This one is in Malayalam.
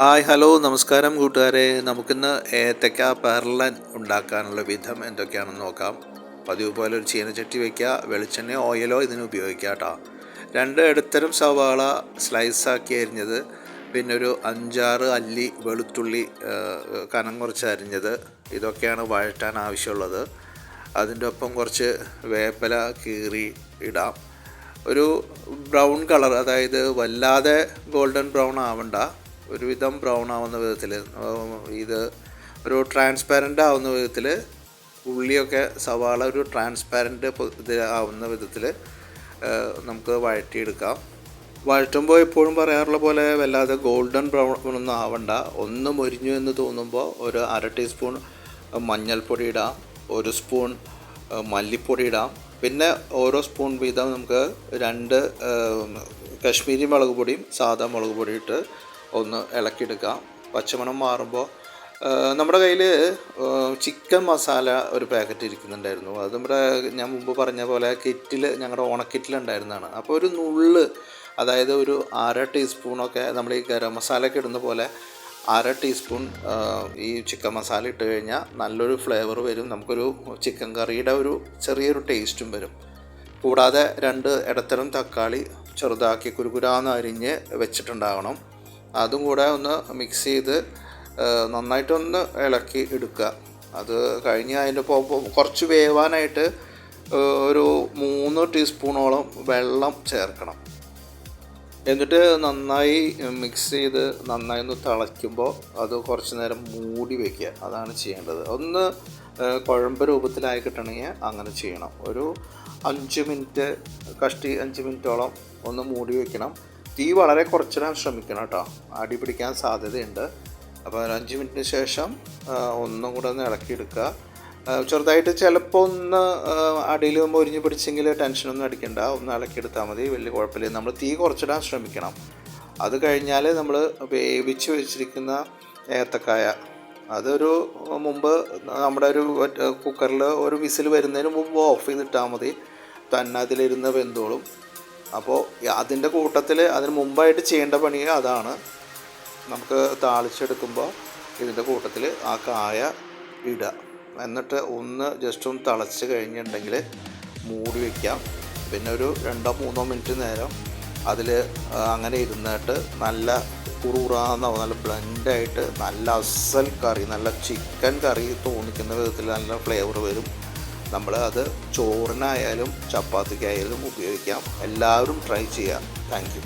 ഹായ് ഹലോ നമസ്കാരം കൂട്ടുകാരെ. നമുക്കിന്ന് ഏത്തക്ക പെർലൻ ഉണ്ടാക്കാനുള്ള വിധം എന്തൊക്കെയാണെന്ന് നോക്കാം. പതിവ് പോലെ ഒരു ചീനച്ചട്ടി വയ്ക്കുക വെളിച്ചെണ്ണയോ ഓയിലോ ഇതിന് ഉപയോഗിക്കുക കേട്ടോ. രണ്ട് ഇടത്തരം സവാള സ്ലൈസാക്കി അരിഞ്ഞത് പിന്നെ ഒരു അഞ്ചാറ് അല്ലി വെളുത്തുള്ളി കനം കുറച്ച് അരിഞ്ഞത്. ഇതൊക്കെയാണ് വഴറ്റാൻ ആവശ്യമുള്ളത്. അതിന്റെ ഒപ്പം കുറച്ച് വേപ്പില കീറി ഇടാം. ഒരു ബ്രൗൺ കളർ അതായത് വല്ലാതെ ഗോൾഡൻ ബ്രൗൺ ആവണ്ട. ഒരുവിധം ബ്രൗൺ ആവുന്ന വിധത്തിൽ ഇത് ഒരു ട്രാൻസ്പാരന്റ് ആവുന്ന വിധത്തിൽ ഉള്ളിയൊക്കെ സവാള ഒരു ട്രാൻസ്പാരന്റ് ഇത് ആവുന്ന വിധത്തിൽ നമുക്ക് വഴറ്റിയെടുക്കാം. വഴറ്റുമ്പോൾ എപ്പോഴും പറയാറുള്ള പോലെ വല്ലാതെ ഗോൾഡൻ ബ്രൗൺ ഒന്നും ആവണ്ട. ഒന്ന് മൊരിഞ്ഞു എന്ന് തോന്നുമ്പോൾ ഒരു അര ടീസ്പൂൺ മഞ്ഞൾപ്പൊടി ഇടാം ഒരു സ്പൂൺ മല്ലിപ്പൊടി ഇടാം. പിന്നെ ഓരോ സ്പൂൺ വീതം നമുക്ക് രണ്ട് കശ്മീരി മുളക് പൊടിയും സാധാ മുളക് പൊടി ഇട്ട് ഒന്ന് ഇളക്കിയെടുക്കാം പച്ചമണം മാറുമ്പോൾ നമ്മുടെ കയ്യിൽ ചിക്കൻ മസാല ഒരു പാക്കറ്റ് ഇരിക്കുന്നുണ്ടായിരുന്നു. അത് നമ്മുടെ ഞാൻ മുമ്പ് പറഞ്ഞ പോലെ കിറ്റിൽ ഞങ്ങളുടെ ഓണക്കിറ്റിലുണ്ടായിരുന്നതാണ്. അപ്പോൾ ഒരു നുള്ള് അതായത് ഒരു അര ടീസ്പൂണൊക്കെ നമ്മൾ ഈ ഗരം മസാലയൊക്കെ ഇടുന്ന പോലെ അര ടീസ്പൂൺ ഈ ചിക്കൻ മസാല ഇട്ട് കഴിഞ്ഞാൽ നല്ലൊരു ഫ്ലേവർ വരും. നമുക്കൊരു ചിക്കൻ കറിയുടെ ഒരു ചെറിയൊരു ടേസ്റ്റും വരും. കൂടാതെ രണ്ട് ഇടത്തരം തക്കാളി ചെറുതാക്കി കുരുകുരാന്ന് അരിഞ്ഞ് വെച്ചിട്ടുണ്ടാവണം. അതും കൂടെ ഒന്ന് മിക്സ് ചെയ്ത് നന്നായിട്ടൊന്ന് ഇളക്കി എടുക്കുക. അത് കഴിഞ്ഞ് അതിന്റെ കുറച്ച് വേവാനായിട്ട് ഒരു മൂന്ന് ടീസ്പൂണോളം വെള്ളം ചേർക്കണം. എന്നിട്ട് നന്നായി മിക്സ് ചെയ്ത് നന്നായി ഒന്ന് തിളയ്ക്കുമ്പോൾ അത് കുറച്ച് നേരം മൂടി വയ്ക്കുക അതാണ് ചെയ്യേണ്ടത്. ഒന്ന് കുഴമ്പ് രൂപത്തിലായി കിട്ടണമെങ്കിൽ അങ്ങനെ ചെയ്യണം. ഒരു അഞ്ച് മിനിറ്റ് കഷ്ടി അഞ്ച് മിനിറ്റോളം ഒന്ന് മൂടി വയ്ക്കണം തീ വളരെ കുറച്ചിടാൻ ശ്രമിക്കണം കേട്ടോ. അടി പിടിക്കാൻ സാധ്യതയുണ്ട്. അപ്പോൾ അഞ്ച് മിനിറ്റിന് ശേഷം ഒന്നും കൂടെ ഒന്ന് ഇളക്കിയെടുക്കുക. ചെറുതായിട്ട് ചിലപ്പോൾ ഒന്ന് അടിയിൽ മൊരിഞ്ഞ് പിടിച്ചെങ്കിൽ ടെൻഷനൊന്നും അടിക്കണ്ട. ഒന്ന് ഇളക്കിയെടുത്താൽ മതി. വലിയ കുഴപ്പമില്ല. നമ്മൾ തീ കുറച്ചിടാൻ ശ്രമിക്കണം. അത് കഴിഞ്ഞാൽ നമ്മൾ വേവിച്ച് വെച്ചിരിക്കുന്ന ഏത്തക്കായ അതൊരു മുമ്പ് നമ്മുടെ ഒരു കുക്കറിൽ ഒരു വിസിൽ വരുന്നതിന് മുമ്പ് ഓഫ് ചെയ്തിട്ടാൽ മതി. തന്നെ അതിലിരുന്ന് വെന്തോളും. അപ്പോൾ അതിന്റെ കൂട്ടത്തിൽ അതിന് മുമ്പായിട്ട് ചെയ്യേണ്ട പണി അതാണ്. നമുക്ക് താളിച്ചെടുക്കുമ്പോൾ ഇതിന്റെ കൂട്ടത്തിൽ ആ കായ ഇടുക എന്നിട്ട് ഒന്ന് ജസ്റ്റ് ഒന്ന് തിളച്ച് കഴിഞ്ഞിട്ടുണ്ടെങ്കിൽ മൂടി വയ്ക്കാം പിന്നെ ഒരു രണ്ടോ മൂന്നോ മിനിറ്റ് നേരം അതിൽ അങ്ങനെ ഇരുന്നിട്ട് നല്ല കുറുകുറാന്ന നല്ല ബ്ലെൻഡായിട്ട് നല്ല അസൽ കറി നല്ല ചിക്കൻ കറി തോന്നിക്കുന്ന വിധത്തിൽ നല്ല ഫ്ലേവർ വരും. നമ്മൾ അത് ചോറിനായാലും ചപ്പാത്തിക്കായാലും ഉപയോഗിക്കാം. എല്ലാവരും ട്രൈ ചെയ്യാം താങ്ക്